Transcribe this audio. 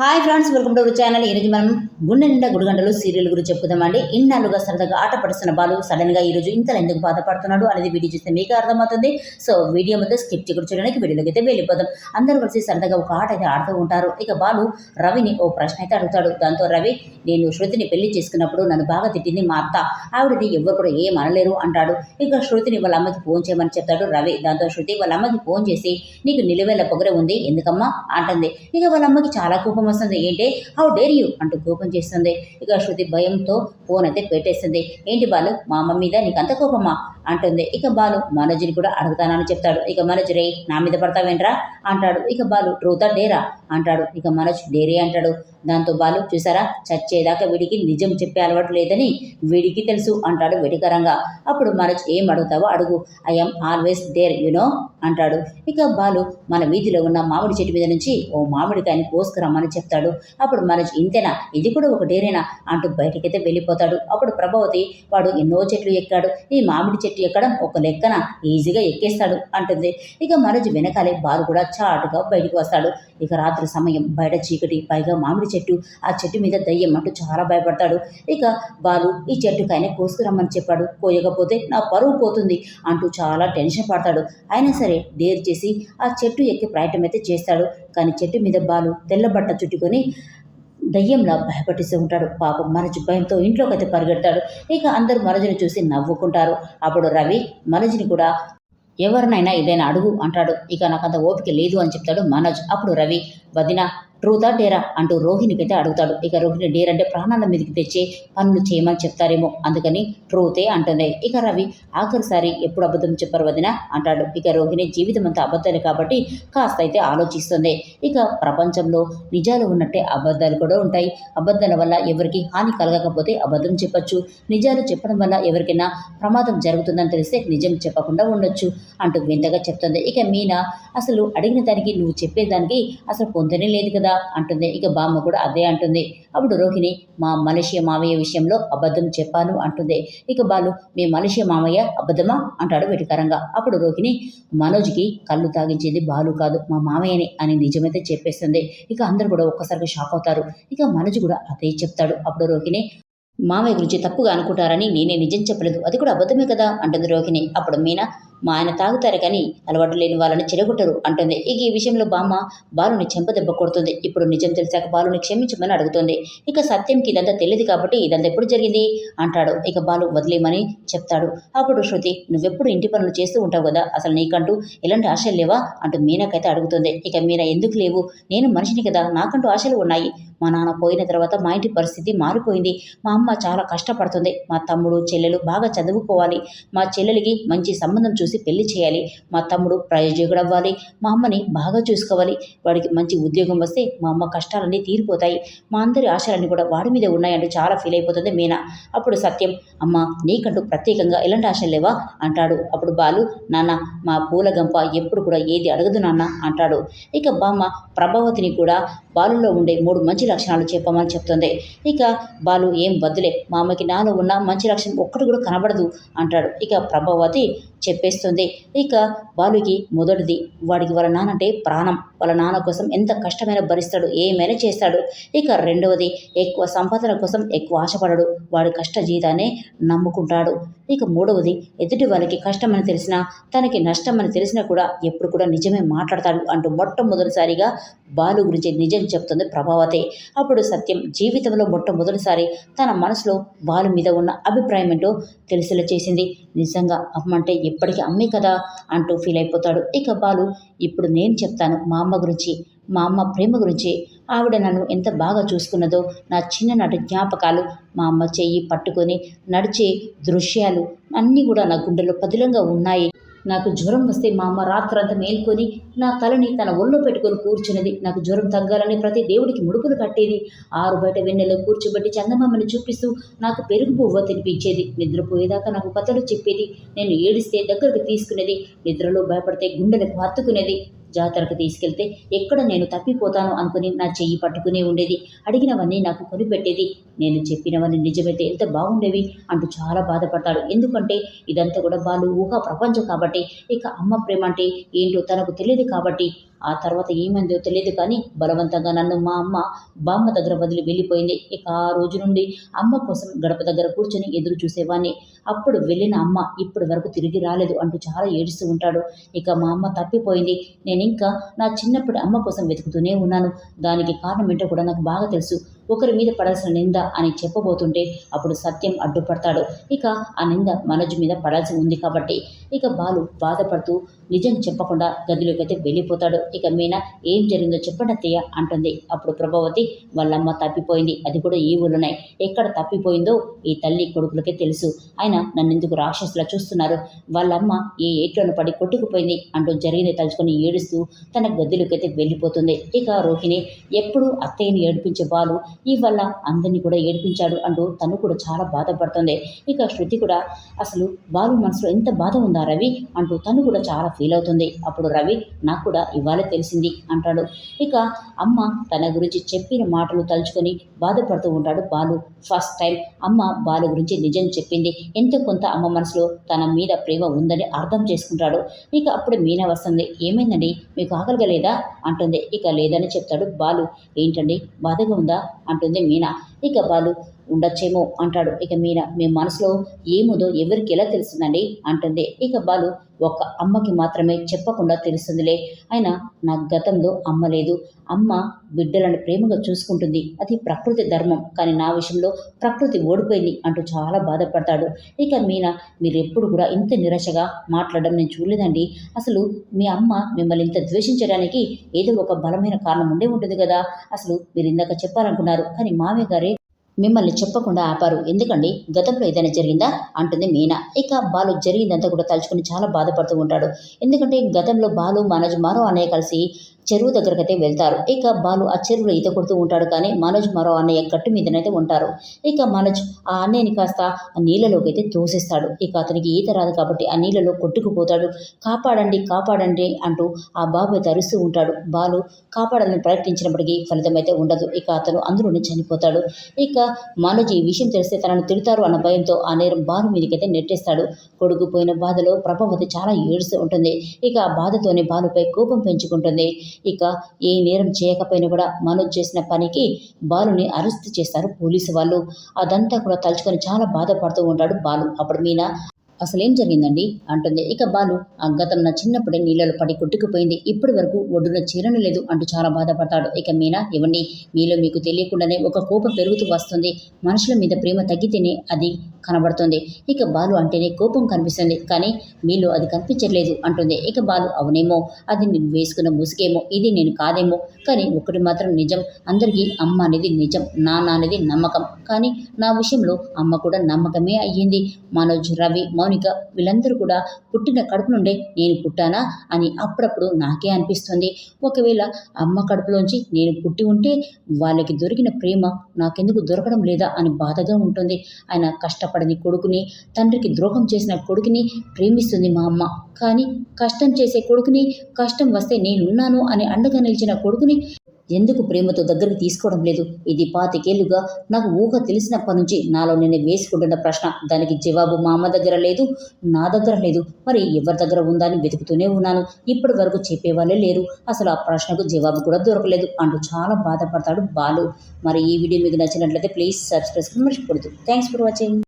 Hi friends welcome to channel. ఈరోజు మనం గుండె నిండా గుడిగంటలు సీరియల్ గురించి చెప్పుకుందామండి. ఇన్నాళ్ళుగా సరదాగా ఆట పడుతున్న బాలు సడన్గా ఈరోజు ఇంతలో ఎందుకు బాధపడుతున్నాడు అనేది వీడియో చూస్తే మీకు అర్థమవుతుంది. సో వీడియో మొత్తం స్కిప్ చేయకుండా చూడడానికి వీడియోలోకి అయితే వెళ్ళిపోదాం. అందరూ కలిసి సరదాగా ఒక ఆట అయితే ఆడుతూ ఉంటారు. ఇక బాలు రవిని ఓ ప్రశ్న అయితే అడుగుతాడు. దాంతో రవి నేను శృతిని పెళ్ళి చేసుకున్నప్పుడు నన్ను బాగా తిట్టింది మా అత్త. ఆవిడని ఎవరు కూడా ఏం అనలేరు అంటాడు. ఇక శృతిని వాళ్ళ అమ్మకి ఫోన్ చేయమని చెప్తాడు రవి. దాంతో శృతి వాళ్ళ అమ్మకి ఫోన్ చేసి నీకు నిలువెల్ల పొగరే ఉంది. ఎందుకమ్మా? అంటుంది. ఇక వాళ్ళ అమ్మకి చాలా కోపం వస్తుంది ఏంటి? హౌ డేర్ యూ అంటూ కోపం చేస్తుంది. ఇక శృతి భయంతో ఫోన్ అయితే పెట్టేస్తుంది. ఏంటి బాలు? మా అమ్మ మీద నీకు అంత కోపమా? అంటుంది. ఇక బాలు మనోజ్ని కూడా అడుగుతానని చెప్తాడు. ఇక మనోజ్ రే నా మీద పడతావేంట్రా? అంటాడు. ఇక బాలు ట్రూతా డేరా అంటాడు. ఇక మనోజ్ డేరే అంటాడు. దాంతో బాలు చూసారా? చచ్చేదాకా వీడికి నిజం చెప్పే అలవాటు లేదని వీడికి తెలుసు అంటాడు వెటికరంగా అప్పుడు మనోజ్ ఏం అడుగుతావో అడుగు. ఐఎమ్ ఆల్వేస్ దేర్ యునో అంటాడు. ఇక బాలు మన వీధిలో ఉన్న మామిడి చెట్టు మీద నుంచి ఓ మామిడికాయని కోసుకురమ్మని చెప్తాడు. అప్పుడు మనోజ్ ఇంతేనా? ఇది కూడా ఒక డేరేనా? అంటూ బయటికైతే వెళ్ళిపోతాడు. అప్పుడు ప్రభావతి వాడు ఎన్నో చెట్లు ఎక్కాడు. ఈ మామిడి చెట్టు ఎక్కడం ఒక లెక్కన ఈజీగా ఎక్కేస్తాడు అంటుంది. ఇక మనోజ్ వెనకాలే బాలు కూడా చాటుగా బయటకు వస్తాడు. ఇక రాత్రి సమయం బయట చీకటి పైగా మామిడి చెట్టు. ఆ చెట్టు మీద దయ్యం అంటూ చాలా భయపడతాడు. ఇక బాలు ఈ చెట్టుకైనా కోసుకురమ్మని చెప్పాడు. కోయకపోతే నా పరువు పోతుంది అంటూ చాలా టెన్షన్ పడతాడు. అయినా సరే డేర్ చేసి ఆ చెట్టు ఎక్కి ప్రయత్నం అయితే చేస్తాడు. కానీ చెట్టు మీద బాలు తెల్లబట్ట చుట్టుకొని దయ్యంలా భయపట్టిస్తూ ఉంటాడు. పాపం మనజు భయంతో ఇంట్లోకి అయితే పరిగెడతాడు. ఇక అందరూ మనజుని చూసి నవ్వుకుంటారు. అప్పుడు రవి మనజుని కూడా ఎవరినైనా ఏదైనా అడుగు అంటాడు. ఇక నాకు అంత ఓపిక లేదు అని చెప్తాడు మనోజ్. అప్పుడు రవి వదిన ట్రూతా డేరా అంటూ రోహిణికైతే అడుగుతాడు. ఇక రోహిణి డేర్ అంటే ప్రాణాల మీదకి తెచ్చి పనులు చేయమని చెప్తారేమో. అందుకని ట్రూతే అంటుంది. ఇక రవి ఆఖరిసారి ఎప్పుడు అబద్ధం చెప్పారు వదిన అంటాడు. ఇక రోహిణి జీవితం అంతా అబద్ధాలే కాబట్టి కాస్త అయితే ఆలోచిస్తుంది. ఇక ప్రపంచంలో నిజాలు ఉన్నట్టే అబద్ధాలు కూడా ఉంటాయి. అబద్ధాల వల్ల ఎవరికి హాని కలగకపోతే అబద్ధం చెప్పొచ్చు. నిజాలు చెప్పడం వల్ల ఎవరికైనా ప్రమాదం జరుగుతుందని తెలిస్తే నిజం చెప్పకుండా ఉండొచ్చు అంటూ వింతగా చెప్తుంది. ఇక మీనా అసలు అడిగిన దానికి నువ్వు చెప్పేదానికి అసలు పొందనే లేదు కదా అంటుంది. ఇక బామ్మ కూడా అదే అంటుంది. అప్పుడు రోహిణి మా మలేషియా మామయ్య విషయంలో అబద్ధం చెప్పాను అంటుంది. ఇక బాలు మీ మలేషియా మామయ్య అబద్ధమా? అంటాడు వెటికరంగా. అప్పుడు రోహిణి మనోజ్కి కళ్ళు తాగించేది బాలు కాదు మా మామయ్యని అని నిజమైతే చెప్పేస్తుంది. ఇక అందరు కూడా ఒక్కసారిగా షాక్ అవుతారు. ఇక మనోజ్ కూడా అదే చెప్తాడు. అప్పుడు రోహిణి మామయ్య గురించి తప్పుగా అనుకుంటారని నేనే నిజం చెప్పలేదు. అది కూడా అబద్ధమే కదా? అంటుంది రోహిణి. అప్పుడు మీనా మా ఆయన తాగుతారు కానీ అలవాటు లేని వాళ్ళని చెరగొట్టరు అంటుంది. ఇక ఈ విషయంలో బామ్మ బాలుని చెంపదెబ్బ కొడుతుంది. ఇప్పుడు నిజం తెలిసాక బాలుని క్షమించమని అడుగుతుంది. ఇక సత్యంకి ఇదంతా తెలియదు కాబట్టి ఇదంతా ఎప్పుడు జరిగింది? అంటాడు. ఇక బాలు వదిలేయమని చెప్తాడు. అప్పుడు శృతి నువ్వెప్పుడు ఇంటి పనులు చేస్తూ ఉంటావు కదా? అసలు నీకంటూ ఎలాంటి ఆశలు లేవా? అంటూ మీనాకైతే అడుగుతుంది. ఇక మీనా ఎందుకు లేవు? నేను మనిషిని కదా. నాకంటూ ఆశలు ఉన్నాయి. మా నాన్న పోయిన తర్వాత మా ఇంటి పరిస్థితి మారిపోయింది. మా అమ్మ చాలా కష్టపడుతుంది. మా తమ్ముడు చెల్లెలు బాగా చదువుకోవాలి. మా చెల్లెలికి మంచి సంబంధం చూసి పెళ్ళి చేయాలి. మా తమ్ముడు ప్రయోజకుడు అవ్వాలి మా అమ్మని బాగా చూసుకోవాలి. వాడికి మంచి ఉద్యోగం వస్తే మా అమ్మ కష్టాలన్నీ తీరిపోతాయి. మా అందరి ఆశలన్నీ కూడా వాడి మీద ఉన్నాయంటూ చాలా ఫీల్ అయిపోతుంది మీనా. అప్పుడు సత్యం అమ్మ నీకంటూ ప్రత్యేకంగా ఎలాంటి ఆశలు లేవా? అంటాడు. అప్పుడు బాలు నాన్న మా పూల గంప ఎప్పుడు కూడా ఏది అడగదు నాన్న అంటాడు. ఇక బామ్మ ప్రభావతిని కూడా బాలులో ఉండే మూడు మంచి లక్షణాలు చెప్పమని చెప్తుంది. ఇక బాలు ఏం వద్దులే మా అమ్మకి నాలో ఉన్న మంచి లక్షణం ఒక్కటి కూడా కనబడదు అంటాడు. ఇక ప్రభావతి చెప్పేస్తుంది. ఇక బాలుకి మొదటిది వాడికి వాళ్ళ నాన్న అంటే ప్రాణం. వాళ్ళ నాన్న కోసం ఎంత కష్టమైనా భరిస్తాడు ఏమైనా చేస్తాడు. ఇక రెండవది ఎక్కువ సంపాదన కోసం ఎక్కువ ఆశపడడు. వాడి కష్ట జీతాన్ని నమ్ముకుంటాడు. ఇక మూడవది ఎదుటి వాళ్ళకి కష్టమని తెలిసినా తనకి నష్టమని తెలిసినా కూడా ఎప్పుడు కూడా నిజమే మాట్లాడతాడు అంటూ మొట్టమొదటిసారిగా బాలు గురించి నిజం చెప్తుంది ప్రభావతి. అప్పుడు సత్యం జీవితంలో మొట్టమొదటిసారి తన మనసులో బాలు మీద ఉన్న అభిప్రాయం ఏంటో తెలిసేలా చేసింది. నిజంగా అమ్మంటే ఎప్పటికీ అమ్మే కదా అంటూ ఫీల్ అయిపోతాడు. ఇక బాలు ఇప్పుడు నేను చెప్తాను మా అమ్మ గురించి మా అమ్మ ప్రేమ గురించి. ఆవిడ నన్ను ఎంత బాగా చూసుకున్నదో నా చిన్ననాటి జ్ఞాపకాలు మా అమ్మ చెయ్యి పట్టుకొని నడిచే దృశ్యాలు అన్నీ కూడా నా గుండెలో పదిలంగా ఉన్నాయి. నాకు జ్వరం వస్తే మా అమ్మ రాత్రంతా మేల్కొని నా తలని తన ఒళ్ళో పెట్టుకొని కూర్చున్నది. నాకు జ్వరం తగ్గాలని ప్రతి దేవుడికి ముడుపులు కట్టేది. ఆరు బయట వెన్నెలో కూర్చోబెట్టి చందమామని చూపిస్తూ నాకు పెరుగు పువ్వ తినిపించేది. నిద్రపోయేదాకా నాకు కథలు చెప్పేది. నేను ఏడిస్తే దగ్గరకు తీసుకునేది. నిద్రలో భయపడితే గుండెలకు హత్తుకునేది. జాతరకు తీసుకెళ్తే ఎక్కడ నేను తప్పిపోతాను అనుకుని నా చెయ్యి పట్టుకునే ఉండేది. అడిగినవన్నీ నాకు కొనిపెట్టేది. నేను చెప్పినవన్నీ నిజమైతే ఎంత బాగుండేవి అంటూ చాలా బాధపడతాడు. ఎందుకంటే ఇదంతా కూడా బాలు ఊహా ప్రపంచం కాబట్టి ఇక అమ్మ ప్రేమ అంటే ఏంటో తనకు తెలియదు కాబట్టి ఆ తర్వాత ఏమైందో తెలియదు కానీ బలవంతంగా నన్ను మా అమ్మ బామ్మ దగ్గర వదిలి వెళ్ళిపోయింది. ఇక ఆ రోజు నుండి అమ్మ కోసం గడప దగ్గర కూర్చొని ఎదురు చూసేవాడిని అప్పుడు వెళ్ళిన అమ్మ ఇప్పటి వరకు తిరిగి రాలేదు అంటూ చాలా ఏడుస్తూ ఉంటాడు. ఇక మా అమ్మ తప్పిపోయింది. నేను ఇంకా నా చిన్నప్పటి అమ్మ కోసం వెతుకుతూనే ఉన్నాను. దానికి కారణం ఏంటో కూడా నాకు బాగా తెలుసు. ఒకరి మీద పడాల్సిన నింద అని చెప్పబోతుంటే అప్పుడు సత్యం అడ్డుపడతాడు. ఇక ఆ నింద మనోజ్ మీద పడాల్సి ఉంది కాబట్టి ఇక బాలు బాధపడుతూ నిజం చెప్పకుండా గదిలోకి అయితే వెళ్ళిపోతాడు. ఇక మీనా ఏం జరిగిందో చెప్పండి అత్తయ్య అంటుంది. అప్పుడు ప్రభావతి వాళ్ళమ్మ తప్పిపోయింది. అది కూడా ఈ ఊళ్ళోనే ఎక్కడ తప్పిపోయిందో ఈ తల్లి కొడుకులకే తెలుసు. ఆయన నన్ను ఎందుకు రాక్షసులా చూస్తున్నారు? వాళ్ళమ్మ ఏ ఏట్లను పడి కొట్టుకుపోయింది అంటూ జరిగింది తలుచుకొని ఏడుస్తూ తన గదిలోకి అయితే వెళ్ళిపోతుంది. ఇక రోహిణి ఎప్పుడు అత్తయ్యని ఏడిపించే బాలు? ఈ వల్ల అందరినీ కూడా ఏడిపించాడు అంటూ తను కూడా చాలా బాధపడుతుంది. ఇక శృతి కూడా అసలు బాలు మనసులో ఎంత బాధ ఉందా రవి? అంటూ తను కూడా చాలా ఫీల్ అవుతుంది. అప్పుడు రవి నాకు కూడా ఇవాళ తెలిసింది అంటాడు. ఇక అమ్మ తన గురించి చెప్పిన మాటలు తలుచుకొని బాధపడుతూ ఉంటాడు బాలు. ఫస్ట్ టైం అమ్మ బాలు గురించి నిజం చెప్పింది. ఎంతో కొంత అమ్మ మనసులో తన మీద ప్రేమ ఉందని అర్థం చేసుకుంటాడు. ఇక అప్పుడు మీనా వస్తుంది. ఏమైందండి? మీకు ఆకలిగా లేదా? అంటుంది. ఇక లేదని చెప్తాడు బాలు. ఏంటండి? బాధగా ఉందా? అంటుంది మీనా. ఇక బాలు ఉండొచ్చేమో అంటాడు. ఇక మీనా మీ మనసులో ఏముందో ఎవరికి ఎలా తెలుస్తుందండి? అంటుంది. ఇక బాలు ఒక అమ్మకి మాత్రమే చెప్పకుండా తెలుస్తుందిలే. అయినా నా గతంలో అమ్మ లేదు. అమ్మ బిడ్డలను ప్రేమగా చూసుకుంటుంది. అది ప్రకృతి ధర్మం. కానీ నా విషయంలో ప్రకృతి ఓడిపోయింది అంటూ చాలా బాధపడతాడు. ఇక మీనా మీరు ఎప్పుడు కూడా ఇంత నిరాశగా మాట్లాడడం నేను చూడలేదండి. అసలు మీ అమ్మ మిమ్మల్ని ఇంత ద్వేషించడానికి ఏదో ఒక బలమైన కారణం ఉండే ఉంటుంది కదా. అసలు మీరు ఇందాక చెప్పాలనుకున్నారు. కానీ మామయ్య గారే మిమ్మల్ని చెప్పకుండా ఆపారు. ఎందుకండి? గతంలో ఏదైనా జరిగిందా? అంటుంది మీనా. ఇక బాలు జరిగిందంతా కూడా తలుచుకుని చాలా బాధపడుతూ ఉంటాడు. ఎందుకంటే గతంలో బాలు మనోజ్ మరో అన్నయ్య కలిసి చెరువు దగ్గరకైతే వెళ్తారు. ఇక బాలు ఆ చెరువులో ఈత కొడుతూ ఉంటాడు కానీ మనోజ్ మరో అన్నయ్య గట్టు మీదనైతే ఉంటారు. ఇక మనోజ్ ఆ అన్నయ్యని కాస్త ఆ నీళ్ళలోకి అయితే తోసేస్తాడు. ఇక అతనికి ఈత రాదు కాబట్టి ఆ నీళ్ళలో కొట్టుకుపోతాడు. కాపాడండి కాపాడండి అంటూ ఆ బాబు అయితే అరుస్తూ ఉంటాడు. బాలు కాపాడాలని ప్రయత్నించినప్పటికీ ఫలితం అయితే ఉండదు. ఇక అతను అందులోనే చనిపోతాడు. ఇక మనోజ్ ఈ విషయం తెలిస్తే తనను తిడతారు అన్న భయంతో ఆ నేరం బాలు మీదకైతే నెట్టేస్తాడు. కొడుకుపోయిన బాధలో ప్రభావతి చాలా ఏడుస్తూ ఉంటుంది. ఇక ఆ బాధతోనే బాలుపై కోపం పెంచుకుంటుంది. ఇక ఏ నేరం చేయకపోయినా కూడా మనోజ్ చేసిన పనికి బాలుని అరెస్ట్ చేస్తారు పోలీసు వాళ్ళు. అదంతా కూడా తలుచుకొని చాలా బాధపడుతూ ఉంటాడు బాలు. అప్పుడు మీనా అసలేం జరిగిందండి? అంటుంది. ఇక బాలు ఆ గతం నా చిన్నప్పుడే నీళ్ళలో పడి కొట్టుకుపోయింది. ఇప్పటి వరకు ఒడ్డున చీరను లేదు అంటూ చాలా బాధపడతాడు. ఇక మీనా ఇవ్వండి మీలో మీకు తెలియకుండానే ఒక కోపం పెరుగుతూ వస్తుంది. మనుషుల మీద ప్రేమ తగ్గితేనే అది కనబడుతుంది. ఇక బాలు అంటేనే కోపం కనిపిస్తుంది. కానీ మీలో అది కనిపించట్లేదు అంటుంది. ఇక బాలు అవునేమో? అది నేను వేసుకున్న ముసుగేమో? ఇది నేను కాదేమో? కానీ ఒకటి మాత్రం నిజం. అందరికీ అమ్మ అనేది నిజం నాన్న అనేది నమ్మకం. కానీ నా విషయంలో అమ్మ కూడా నమ్మకమే అయ్యింది. మనోజ్ రవి మౌనిక వీళ్ళందరూ కూడా పుట్టిన కడుపు నుండే నేను పుట్టానా అని అప్పుడప్పుడు నాకే అనిపిస్తుంది. ఒకవేళ అమ్మ కడుపులోంచి నేను పుట్టి ఉంటే వాళ్ళకి దొరికిన ప్రేమ నాకెందుకు దొరకడం లేదా అని బాధగా ఉంటుంది. ఆయన కష్టపడని కొడుకుని తండ్రికి ద్రోహం చేసిన కొడుకుని ప్రేమిస్తుంది మా అమ్మ. కానీ కష్టం చేసే కొడుకుని కష్టం వస్తే నేనున్నాను అని అండగా నిలిచిన కొడుకుని ఎందుకు ప్రేమతో దగ్గరికి తీసుకోవడం లేదు? ఇది పాతికేళ్ళుగా నాకు ఊహ తెలిసినప్పటి నుంచి నాలో నేను వేసుకుంటున్న ప్రశ్న. దానికి జవాబు మా అమ్మ దగ్గర లేదు నా దగ్గర లేదు. మరి ఎవరి దగ్గర ఉందా అని వెతుకుతూనే ఉన్నాను. ఇప్పటి వరకు చెప్పేవాళ్ళే లేరు. అసలు ఆ ప్రశ్నకు జవాబు కూడా దొరకలేదు. అంటూ చాలా బాధపడతాడు బాలు. మరి ఈ వీడియో మీకు నచ్చినట్లయితే ప్లీజ్ సబ్స్క్రైబ్ మర్చిపోదు థ్యాంక్స్ ఫర్ వాచింగ్.